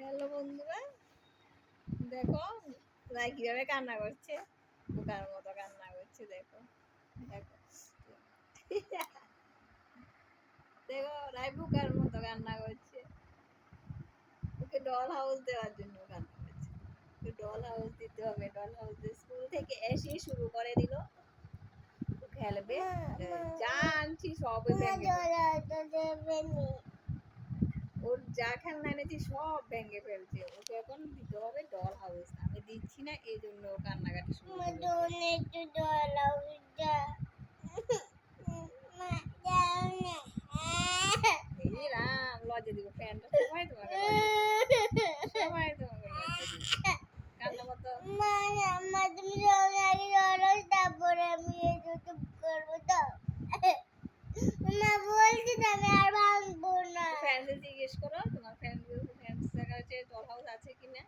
Hello বন্ধুরা। দেখো রাই কীভাবে কান্না করছে? বোকার মতো কান্না করছে দেখো। দেখো। দেখো রাই বোকার মতো কান্না করছে। ওকে ডল হাউস দেওয়ার জন্য কান্না করছে। ওকে ডল হাউস দিতে হবে। ডল হাউস দিয়ে স্কুল থেকে এসে শুরু করে দিল। খেলবে যা আনছি সবই যা খেলনা এনেছি সব ভেঙে ফেলছে। ওকে এখন দিতে হবে ডল হাউস আমি দিচ্ছি না এই জন্য ও কান্নাকাটি শুরু করেছে। এই রাম লজ্জা দিব। ফ্যানটা সবাই তোমাকে দিবে। কান্না মতো ফ্যান্সে জিজ্ঞেস করো তোমার ফ্যান্স দেখা যাচ্ছে ডল হাউস আছে কিনা?